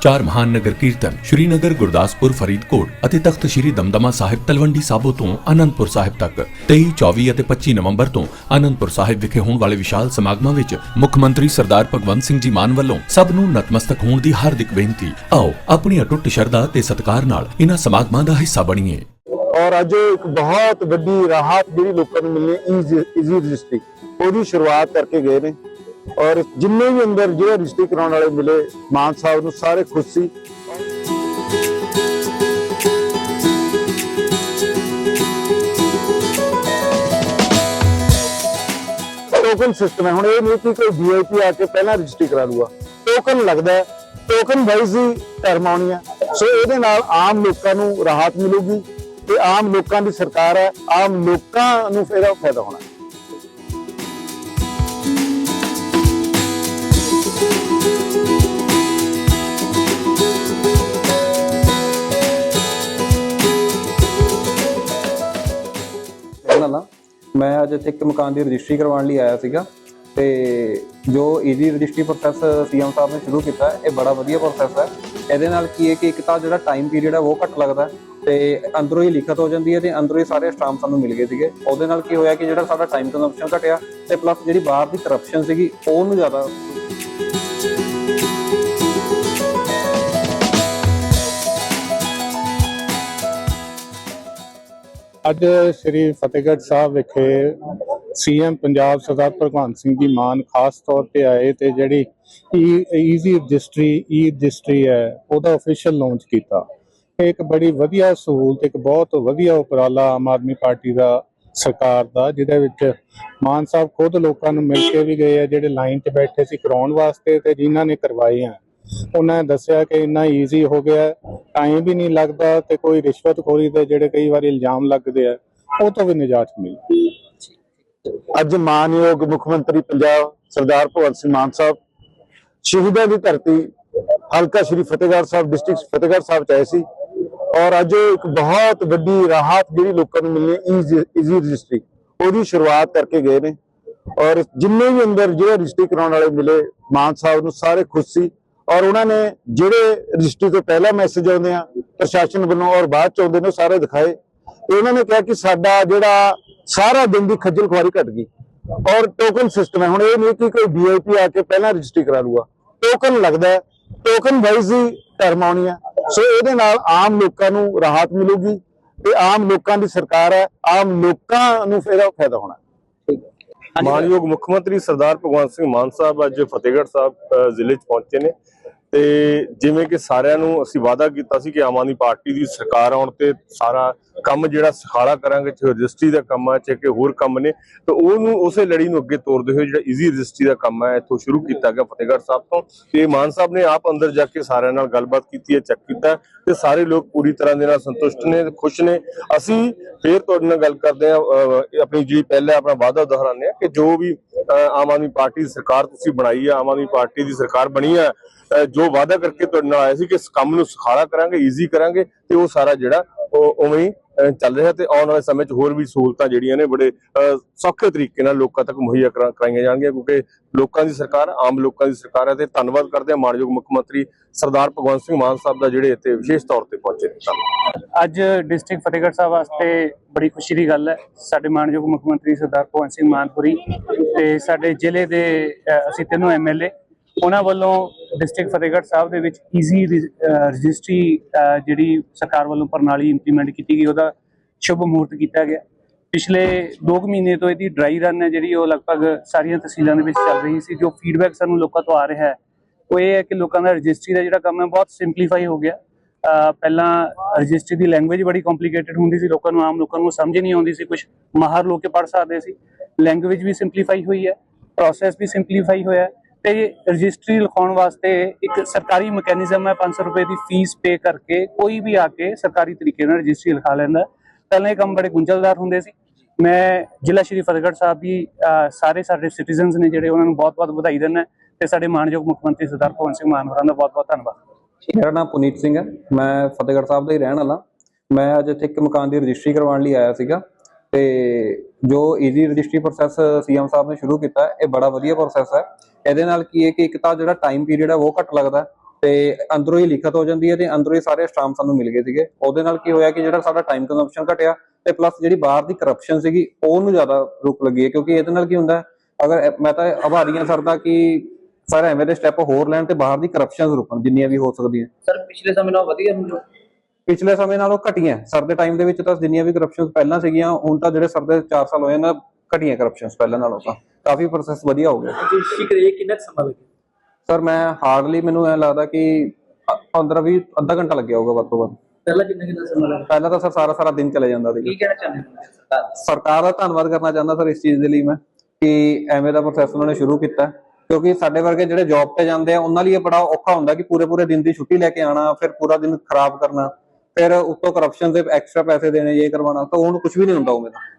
ਚਾਰ ਮਹਾਨ ਨਗਰ ਕੀਰਤਨ ਸ਼੍ਰੀਨਗਰ, ਗੁਰਦਾਸਪੁਰ, ਫਰੀਦਕੋਟ ਅਤੇ ਤਖਤ ਸ਼੍ਰੀ ਦਮਦਮਾ ਸਾਹਿਬ ਤਲਵੰਡੀ ਸਾਬੋ ਤੋਂ ਆਨੰਦਪੁਰ ਸਾਹਿਬ ਤੱਕ। 23 24 ਅਤੇ 25 ਨਵੰਬਰ ਤੋਂ ਆਨੰਦਪੁਰ ਸਾਹਿਬ ਵਿਖੇ ਹੋਣ ਵਾਲੇ ਵਿਸ਼ਾਲ ਸਮਾਗਮਾਂ ਵਿੱਚ ਮੁੱਖ ਮੰਤਰੀ ਸਰਦਾਰ ਭਗਵੰਤ ਸਿੰਘ ਜੀ ਮਾਨ ਵੱਲੋਂ ਸਭ ਨੂੰ ਨਤਮਸਤਕ ਹੋਣ ਦੀ ਹਾਰਦਿਕ ਬੇਨਤੀ। ਆਓ, ਆਪਣੀ ਅਟੁੱਟ ਸ਼ਰਧਾ ਤੇ ਸਤਿਕਾਰ ਨਾਲ ਇਹਨਾਂ ਸਮਾਗਮਾਂ ਦਾ ਹਿੱਸਾ ਬਣੀਏ। ਔਰ ਅੱਜ ਇੱਕ ਬਹੁਤ ਵੱਡੀ ਰਾਹਤ ਜਿਹੜੀ ਲੋਕਾਂ ਨੂੰ ਮਿਲਣੀ ਈਜ਼ੀ ਰਜਿਸਟਰੀ ਉਹਦੀ ਸ਼ੁਰੂਆਤ ਕਰਕੇ ਗਏ ਨੇ। ਔਰ ਜਿੰਨੇ ਵੀ ਅੰਦਰ ਜਿਹੜੇ ਰਜਿਸਟਰੀ ਕਰਾਉਣ ਵਾਲੇ ਮਿਲੇ, ਮਾਨ ਸਾਹਿਬ ਨੂੰ ਸਾਰੇ ਖੁਸ਼ ਸੀ। ਟੋਕਨ ਸਿਸਟਮ ਹੈ। ਹੁਣ ਇਹ ਨਹੀਂ ਕਿ ਕੋਈ ਵੀਆਈਪੀ ਆ ਕੇ ਪਹਿਲਾਂ ਰਜਿਸਟਰੀ ਕਰਾ ਲੂਗਾ ਟੋਕਨ ਲੱਗਦਾ ਹੈ। ਟੋਕਨ ਵਾਈਜ਼ ਹੀ ਟਰਮ ਆਉਣੀ ਹੈ। ਸੋ ਇਹਦੇ ਨਾਲ ਆਮ ਲੋਕਾਂ ਨੂੰ ਰਾਹਤ ਮਿਲੂਗੀ ਤੇ ਆਮ ਲੋਕਾਂ ਦੀ ਸਰਕਾਰ ਹੈ। ਆਮ ਲੋਕਾਂ ਨੂੰ ਇਹਦਾ ਫਾਇਦਾ ਹੋਣਾ। ਮੈਂ ਅੱਜ ਇੱਥੇ ਇੱਕ ਮਕਾਨ ਦੀ ਰਜਿਸਟਰੀ ਕਰਵਾਉਣ ਲਈ ਆਇਆ ਸੀਗਾ ਤੇ ਜੋ ਈਜ਼ੀ ਰਜਿਸਟਰੀ ਪ੍ਰੋਸੈਸ ਸੀਐਮ ਸਾਹਿਬ ਨੇ ਸ਼ੁਰੂ ਕੀਤਾ, ਇਹ ਬੜਾ ਵਧੀਆ ਪ੍ਰੋਸੈਸ ਹੈ। ਇਹਦੇ ਨਾਲ ਕੀ ਹੈ ਕਿ ਇੱਕ ਤਾਂ ਜਿਹੜਾ ਟਾਈਮ ਪੀਰੀਅਡ ਹੈ, ਉਹ ਘੱਟ ਲੱਗਦਾ ਹੈ ਤੇ ਅੰਦਰੋਂ ਹੀ ਲਿਖਤ ਹੋ ਜਾਂਦੀ ਹੈ ਤੇ ਅੰਦਰੋਂ ਹੀ ਸਾਰੇ ਸਟਾਂਪ ਸਾਨੂੰ ਮਿਲ ਗਏ ਸੀਗੇ। ਉਹਦੇ ਨਾਲ ਕੀ ਹੋਇਆ ਕਿ ਜਿਹੜਾ ਸਾਡਾ ਟਾਈਮ ਕੰਜ਼ੰਪਸ਼ਨ ਘਟਿਆ ਤੇ ਪਲੱਸ ਜਿਹੜੀ ਬਾਹਰ ਦੀ ਕਰਪਸ਼ਨ ਸੀਗੀ, ਉਹਨੂੰ ਜ਼ਿਆਦਾ ਅੱਜ ਸ੍ਰੀ ਫਤਿਹਗੜ੍ਹ ਸਾਹਿਬ ਵਿਖੇ ਸੀਐਮ ਪੰਜਾਬ ਸਰਦਾਰ ਭਗਵੰਤ ਸਿੰਘ ਜੀ ਮਾਨ ਖਾਸ ਤੌਰ ਤੇ ਆਏ ਤੇ ਜਿਹੜੀ ਈਜ਼ੀ ਰਜਿਸਟਰੀ, ਈ ਰਜਿਸਟਰੀ ਹੈ, ਉਹਦਾ ਅਫੀਸ਼ੀਅਲ ਲਾਂਚ ਕੀਤਾ। ਇਹ ਇੱਕ ਬੜੀ ਵਧੀਆ ਸਹੂਲਤ, ਇੱਕ ਬਹੁਤ ਵਧੀਆ ਉਪਰਾਲਾ ਆਮ ਆਦਮੀ ਪਾਰਟੀ ਦਾ ਸਰਕਾਰ ਦਾ, ਜਿਹਦੇ ਵਿੱਚ ਮਾਨ ਸਾਹਿਬ ਖੁਦ ਲੋਕਾਂ ਨੂੰ ਮਿਲ ਕੇ ਵੀ ਗਏ ਆ, ਜਿਹੜੇ ਲਾਈਨ 'ਚ ਬੈਠੇ ਸੀ ਕਰਾਉਣ ਵਾਸਤੇ ਤੇ ਜਿਨ੍ਹਾਂ ਨੇ ਕਰਵਾਏ ਆ। ਉਹਨਾਂ ਨੇ ਦੱਸਿਆ ਕਿ ਇੰਨਾ ਈਜ਼ੀ ਹੋ ਗਿਆ ਟਾਈਮ ਵੀ ਨਹੀਂ ਲੱਗਦਾ ਤੇ ਕੋਈ ਰਿਸ਼ਵਤਖੋਰੀ ਦੇ ਜਿਹੜੇ ਕਈ ਵਾਰੀ ਇਲਜ਼ਾਮ ਲੱਗਦੇ ਆ, ਉਹ ਤੋਂ ਵੀ ਨਿਜਾਤ ਮਿਲੀ। ਅੱਜ ਮਾਨਯੋਗ ਮੁੱਖ ਮੰਤਰੀ ਪੰਜਾਬ ਸਰਦਾਰ ਭਗਵੰਤ ਸਿੰਘ ਮਾਨ ਸਾਹਿਬ, ਸ਼ਹੀਦਾਂ ਦੀ ਧਰਤੀ, ਹਲਕਾ ਸ਼੍ਰੀ ਫਤਿਹਗੜ੍ਹ ਸਾਹਿਬ ਡਿਸਟ੍ਰਿਕਟ ਫਤਿਹਗੜ੍ਹ ਸਾਹਿਬ ਚ ਆਏ ਸੀ ਔਰ ਅੱਜ ਇੱਕ ਬਹੁਤ ਵੱਡੀ ਰਾਹਤ ਜਿਹੜੀ ਲੋਕਾਂ ਨੂੰ ਮਿਲਣੀ ਈਜ਼ੀ ਰਜਿਸਟਰੀ ਉਹਦੀ ਸ਼ੁਰੂਆਤ ਕਰਕੇ ਗਏ ਨੇ ਔਰ ਜਿੰਨੇ ਵੀ ਅੰਦਰ ਜਿਹੜੇ ਰਜਿਸਟਰੀ ਕਰਾਉਣ ਵਾਲੇ ਮਿਲੇ, ਮਾਨ ਸਾਹਿਬ ਨੂੰ ਸਾਰੇ ਖੁਸ਼ ਸੀ। ਔਰ ਉਹਨਾਂ ਨੇ ਜਿਹੜੇ ਰਜਿਸਟਰੀ ਤੋਂ ਪਹਿਲਾਂ ਮੈਸੇਜ ਆਉਂਦੇ ਆ ਪ੍ਰਸ਼ਾਸਨ ਵੱਲੋਂ ਔਰ ਬਾਅਦ ਚ ਆਉਂਦੇ ਨੇ ਉਹ ਸਾਰੇ ਦਿਖਾਏ। ਉਹਨਾਂ ਨੇ ਕਿਹਾ ਕਿ ਸਾਡਾ ਜਿਹੜਾ ਸਾਰਾ ਦਿਨ ਦੀ ਖੱਜਲ ਖੁਆਰੀ ਘਟ ਗਈ। ਔਰ ਟੋਕਨ ਸਿਸਟਮ ਹੈ ਹੁਣ ਇਹ ਨਹੀਂ ਕਿ ਕੋਈ ਵੀਆਈਪੀ ਆ ਕੇ ਪਹਿਲਾਂ ਰਜਿਸਟਰੀ ਕਰਾ ਲੂਗਾ। ਟੋਕਨ ਲੱਗਦਾ ਹੈ ਟੋਕਨ ਵਾਈਜ਼ ਹੀ ਟਰਮ ਆਉਣੀ ਹੈ। ਸੋ ਇਹਦੇ ਨਾਲ ਆਮ ਲੋਕਾਂ ਨੂੰ ਰਾਹਤ ਮਿਲੂਗੀ ਤੇ ਆਮ ਲੋਕਾਂ ਦੀ ਸਰਕਾਰ ਹੈ ਆਮ ਲੋਕਾਂ ਨੂੰ ਇਹਦਾ ਫਾਇਦਾ ਹੋਣਾ। ਮਾਨਯੋਗ ਮੁੱਖ ਮੰਤਰੀ ਸਰਦਾਰ ਭਗਵੰਤ ਸਿੰਘ ਮਾਨ ਸਾਹਿਬ ਅੱਜ ਫਤਿਹਗੜ੍ਹ ਸਾਹਿਬ ਜ਼ਿਲ੍ਹੇ 'ਚ ਪਹੁੰਚੇ ਨੇ। ਤੇ ਜਿਵੇਂ ਕਿ ਸਾਰਿਆਂ ਨੂੰ ਅਸੀਂ ਵਾਅਦਾ ਕੀਤਾ ਸੀ ਕਿ ਆਮ ਆਦਮੀ ਪਾਰਟੀ ਦੀ ਸਰਕਾਰ ਆਉਣ ਤੇ ਸਾਰਾ ਕੰਮ ਜਿਹੜਾ ਸਖਾਲਾ ਕਰਾਂਗੇ, ਚਾਹੇ ਰਜਿਸਟਰੀ ਦਾ ਕੰਮ ਹੈ, ਚਾਹੇ ਕਿ ਹੋਰ ਕੰਮ ਨੇ, ਤਾਂ ਉਹਨੂੰ ਉਸੇ ਲੜੀ ਨੂੰ ਅੱਗੇ ਤੋਰਦੇ ਹੋਏ ਜਿਹੜਾ ਈਜ਼ੀ ਰਜਿਸਟਰੀ ਦਾ ਕੰਮ ਹੈ, ਇੱਥੋਂ ਸ਼ੁਰੂ ਕੀਤਾ ਗਿਆ ਫਤਿਹਗੜ੍ਹ ਸਾਹਿਬ ਤੋਂ। ਤੇ ਮਾਨ ਸਾਹਿਬ ਨੇ ਆਪ ਅੰਦਰ ਜਾ ਕੇ ਸਾਰਿਆਂ ਨਾਲ ਗੱਲਬਾਤ ਕੀਤੀ ਹੈ ਚੈੱਕ ਕੀਤਾ ਹੈ ਤੇ ਸਾਰੇ ਲੋਕ ਪੂਰੀ ਤਰ੍ਹਾਂ ਦੇ ਨਾਲ ਸੰਤੁਸ਼ਟ ਨੇ, ਖੁਸ਼ ਨੇ। ਅਸੀਂ ਫੇਰ ਤੁਹਾਡੇ ਨਾਲ ਗੱਲ ਕਰਦੇ ਹਾਂ ਆਪਣੀ ਜਿਹੜੀ ਪਹਿਲਾਂ ਆਪਣਾ ਵਾਅਦਾ ਦੁਹਰਾਉਂਦੇ ਆ ਕਿ ਜੋ ਵੀ ਆਮ ਆਦਮੀ ਪਾਰਟੀ ਦੀ ਸਰਕਾਰ ਤੁਸੀਂ ਬਣਾਈ ਹੈ ਆਮ ਆਦਮੀ ਪਾਰਟੀ ਦੀ ਸਰਕਾਰ ਬਣੀ ਆ ਜੋ ਵਾਅਦਾ ਕਰਕੇ ਤੁਹਾਡੇ ਨਾਲ ਆਇਆ ਸੀ ਕਿ ਇਸ ਕੰਮ ਨੂੰ ਸੁਖਾਲਾ ਕਰਾਂਗੇ ਈਜ਼ੀ ਕਰਾਂਗੇ ਤੇ ਉਹ ਸਾਰਾ ਜਿਹੜਾ ਉਹ ਉਵੇਂ ਹੀ ਚੱਲ ਰਿਹਾ ਤੇ ਆਉਣ ਵਾਲੇ ਸਮੇਂ 'ਚ ਹੋਰ ਵੀ ਸਹੂਲਤਾਂ ਜਿਹੜੀਆਂ ਨੇ ਬੜੇ ਸੌਖੇ ਤਰੀਕੇ ਨਾਲ ਲੋਕਾਂ ਤੱਕ ਮੁਹੱਈਆ ਕਰਾਈਆਂ ਜਾਣਗੀਆਂ ਕਿਉਂਕਿ ਲੋਕਾਂ ਦੀ ਸਰਕਾਰ, ਆਮ ਲੋਕਾਂ ਦੀ ਸਰਕਾਰ ਹੈ ਤੇ ਧੰਨਵਾਦ ਕਰਦੇ ਹਾਂ ਮਾਨਯੋਗ ਮੁੱਖ ਮੰਤਰੀ ਸਰਦਾਰ ਭਗਵੰਤ ਸਿੰਘ ਮਾਨ ਸਾਹਿਬ ਦਾ ਜਿਹੜੇ ਇੱਥੇ ਵਿਸ਼ੇਸ਼ ਤੌਰ ਤੇ ਪਹੁੰਚੇ ਨੇ। ਅੱਜ ਡਿਸਟ੍ਰਿਕਟ ਫਤਿਹਗੜ੍ਹ ਸਾਹਿਬ ਵਾਸਤੇ ਬੜੀ ਖੁਸ਼ੀ ਦੀ ਗੱਲ ਹੈ। ਸਾਡੇ ਮਾਨਯੋਗ ਮੁੱਖ ਮੰਤਰੀ ਸਰਦਾਰ ਭਗਵੰਤ ਸਿੰਘ ਮਾਨਪੁਰੀ ਤੇ ਸਾਡੇ ਜ਼ਿਲ੍ਹੇ ਦੇ ਅਸੀਂ ਤਿੰਨੋਂ ਐਮਐਲਏ ਉਹਨਾਂ ਵੱਲੋਂ ਡਿਸਟ੍ਰਿਕਟ ਫਤਿਹਗੜ੍ਹ ਸਾਹਿਬ ਦੇ ਵਿੱਚ ਈਜ਼ੀ ਰਜਿਸਟਰੀ ਜਿਹੜੀ ਸਰਕਾਰ ਵੱਲੋਂ ਪ੍ਰਣਾਲੀ ਇੰਪਲੀਮੈਂਟ ਕੀਤੀ ਗਈ, ਉਹਦਾ ਸ਼ੁਭ ਮਹੂਰਤ ਕੀਤਾ ਗਿਆ। ਪਿਛਲੇ 2 ਮਹੀਨੇ ਤੋਂ ਇਹਦੀ ਡਰਾਈ ਰਨ ਹੈ, ਜਿਹੜੀ ਉਹ ਲਗਭਗ ਸਾਰੀਆਂ ਤਹਿਸੀਲਾਂ ਦੇ ਵਿੱਚ ਚੱਲ ਰਹੀ ਸੀ, ਜੋ ਫੀਡਬੈਕ ਸਾਨੂੰ ਲੋਕਾਂ ਤੋਂ ਆ ਰਿਹਾ ਹੈ। ਉਹ ਇਹ ਹੈ ਕਿ ਲੋਕਾਂ ਦਾ ਰਜਿਸਟਰੀ ਦਾ ਜਿਹੜਾ ਕੰਮ ਹੈ, ਬਹੁਤ ਸਿੰਪਲੀਫਾਈ ਹੋ ਗਿਆ। ਪਹਿਲਾਂ ਰਜਿਸਟਰੀ ਦੀ ਲੈਂਗੁਏਜ ਬੜੀ ਕੰਪਲਿਕੇਟਡ ਹੁੰਦੀ ਸੀ, ਲੋਕਾਂ ਨੂੰ ਆਮ ਲੋਕਾਂ ਨੂੰ ਸਮਝ ਨਹੀਂ ਆਉਂਦੀ ਸੀ ਕੁਝ ਮਾਹਰ ਲੋਕ ਕੇ ਪੜ੍ਹ ਸਕਦੇ ਸੀ। ਲੈਂਗੁਏਜ ਵੀ ਸਿੰਪਲੀਫਾਈ ਹੋਈ ਹੈ ਪ੍ਰੋਸੈਸ ਵੀ ਸਿੰਪਲੀਫਾਈ ਹੋਇਆ ਹੈ। ਤੇ ਰਜਿਸਟਰੀ ਲਿਖਾਉਣ ਵਾਸਤੇ ਇੱਕ ਸਰਕਾਰੀ ਮੈਕੈਨਿਜ਼ਮ ਹੈ 500 ਰੁਪਏ ਦੀ ਫੀਸ ਪੇ ਕਰਕੇ ਕੋਈ ਵੀ ਆ ਕੇ ਸਰਕਾਰੀ ਤਰੀਕੇ ਨਾਲ ਰਜਿਸਟਰੀ ਲਿਖਾ ਲੈਂਦਾ। ਪਹਿਲਾਂ ਇਹ ਕੰਮ ਬੜੇ ਗੁੰਝਲਦਾਰ ਹੁੰਦੇ ਸੀ। ਮੈਂ ਜ਼ਿਲ੍ਹਾ ਸ਼੍ਰੀ ਫਤਿਹਗੜ੍ਹ ਸਾਹਿਬ ਦੀ ਸਾਰੇ ਸਾਡੇ ਸਿਟੀਜ਼ਨਸ ਨੇ ਜਿਹੜੇ ਉਹਨਾਂ ਨੂੰ ਬਹੁਤ-ਬਹੁਤ ਵਧਾਈ ਦਿੰਦਾ ਤੇ ਸਾਡੇ ਮਾਨਯੋਗ ਮੁੱਖ ਮੰਤਰੀ ਸਰਦਾਰ ਭਗਵੰਤ ਸਿੰਘ ਮਾਨ ਹੋਰਾਂ ਦਾ ਬਹੁਤ-ਬਹੁਤ ਧੰਨਵਾਦ। ਮੇਰਾ ਨਾਮ ਪੁਨੀਤ ਸਿੰਘ ਹੈ। ਮੈਂ ਫਤਿਹਗੜ੍ਹ ਸਾਹਿਬ ਦਾ ਹੀ ਰਹਿਣ ਵਾਲਾ। ਮੈਂ ਅੱਜ ਇੱਥੇ ਇੱਕ ਮਕਾਨ ਦੀ ਰਜਿਸਟਰੀ ਕਰਵਾਉਣ ਲਈ ਆਇਆ ਸੀਗਾ ਤੇ ਜੋ ਈਜ਼ੀ ਰਜਿਸਟਰੀ ਪ੍ਰੋਸੈਸ ਸੀਐਮ ਸਾਹਿਬ ਨੇ ਸ਼ੁਰੂ ਕੀਤਾ, ਇਹ ਬੜਾ ਵਧੀਆ ਪ੍ਰੋਸੈਸ ਹੈ। ਇਹਦੇ ਨਾਲ ਕੀ ਹੈ ਕਿ ਇੱਕ ਤਾਂ ਜਿਹੜਾ ਟਾਈਮ ਪੀਰੀਅਡ ਹੈ, ਉਹ ਘੱਟ ਲੱਗਦਾ ਤੇ ਅੰਦਰੋਂ ਹੀ ਲਿਖਤ ਹੋ ਜਾਂਦੀ ਹੈ ਤੇ ਅੰਦਰੋਂ ਹੀ ਸਾਰੇ ਸਟਾਂਪ ਸਾਨੂੰ ਮਿਲ ਗਏ ਸੀਗੇ। ਉਹਦੇ ਨਾਲ ਕੀ ਹੋਇਆ ਕਿ ਜਿਹੜਾ ਸਾਡਾ ਟਾਈਮ ਕੰਜ਼ੰਪਸ਼ਨ ਘਟਿਆ ਤੇ ਪਲੱਸ ਜਿਹੜੀ ਬਾਹਰ ਦੀ ਕਰਪਸ਼ਨ ਸੀਗੀ, ਉਹਨੂੰ ਜ਼ਿਆਦਾ ਰੁਕ ਲੱਗੀ ਹੈ। ਕਿਉਂਕਿ ਇਹਦੇ ਨਾਲ ਕੀ ਹੁੰਦਾ ਅਗਰ ਮੈਂ ਤਾਂ ਆਭਾਰੀਆਂ ਸਰ ਦਾ ਕਿ ਸਰ ਐਵੇਂ ਦੇ ਸਟੈਪ ਹੋਰ ਲੈਣ ਤੇ ਬਾਹਰ ਦੀ ਕਰਪਸ਼ਨ ਰੁਕਣ ਜਿੰਨੀਆਂ ਵੀ ਹੋ ਸਕਦੀਆਂ। ਸਰ ਪਿਛਲੇ ਸਮੇਂ ਨਾਲ ਵਧੀਆ ਹੁਣ ਪਿਛਲੇ ਸਮੇਂ ਨਾਲੋਂ ਘਟੀਆਂ ਸਰ ਦੇ ਟਾਈਮ ਦੇ ਵਿੱਚ ਤਾਂ ਜਿੰਨੀਆਂ ਵੀ ਕਰਪਸ਼ਨ ਪਹਿਲਾਂ ਸੀਗੀਆਂ ਹੁਣ ਤਾਂ ਜਿਹੜੇ ਸਰ ਦੇ 4 ਸਾਲ ਹੋਏ ਨਾ ਘਟੀਆਂ ਕਰਪਸ਼ਨ ਪਹਿਲਾਂ ਨਾਲੋਂ ਤਾਂ। ਕਾਫੀ ਪ੍ਰੋਸੈਸ ਵਧੀਆ ਹੋ ਗਿਆ ਕਿੰਨਾ ਸਮਾਂ ਲੱਗਿਆ? ਸਰ ਮੈਂ ਹਾਰਡਲੀ ਮੈਨੂੰ ਐ ਲੱਗਦਾ ਕਿ 15 20 ਅੱਧਾ ਘੰਟਾ ਲੱਗਿਆ ਹੋਊਗਾ ਵੱਧ ਤੋਂ ਵੱਧ। ਪਹਿਲਾਂ ਕਿੰਨਾ ਕਿੰਨਾ ਸਮਾਂ ਲੱਗਾ ਪਹਿਲਾਂ ਤਾਂ ਸਰ ਸਾਰਾ ਸਾਰਾ ਦਿਨ ਚਲੇ ਜਾਂਦਾ ਸੀ ਕੀ ਕਹਿਣਾ ਚਾਹੁੰਦੇ ਹੋ ਸਰਕਾਰ? ਸਰਕਾਰ ਦਾ ਧੰਨਵਾਦ ਕਰਨਾ ਚਾਹੁੰਦਾ ਸਰ ਇਸ ਚੀਜ਼ ਦੇ ਲਈ ਮੈਂ ਕਿ ਐਵੇਂ ਦਾ ਪ੍ਰੋਸੈਸ ਉਹਨਾਂ ਨੇ ਸ਼ੁਰੂ ਕੀਤਾ। ਕਿਉਂਕਿ ਸਾਡੇ ਵਰਗੇ ਜਿਹੜੇ ਜੌਬ ਤੇ ਜਾਂਦੇ ਆ ਉਹਨਾਂ ਲਈ ਇਹ ਬੜਾ ਔਖਾ ਹੁੰਦਾ ਕਿ ਪੂਰੇ ਪੂਰੇ ਦਿਨ ਦੀ ਛੁੱਟੀ ਲੈ ਕੇ ਆਣਾ ਫਿਰ ਪੂਰਾ ਦਿਨ ਖਰਾਬ ਕਰਨਾ। ਫਿਰ ਉੱਤੋਂ ਕਰਪਸ਼ਨ ਦੇ ਐਕਸਟਰਾ ਪੈਸੇ ਦੇਣੇ ਇਹ ਕਰਵਾਉਣਾ ਤਾਂ ਉਹਨੂੰ ਕੁਝ ਵੀ ਨਹੀਂ ਹੁੰਦਾ ਉਵੇਂ ਦਾ।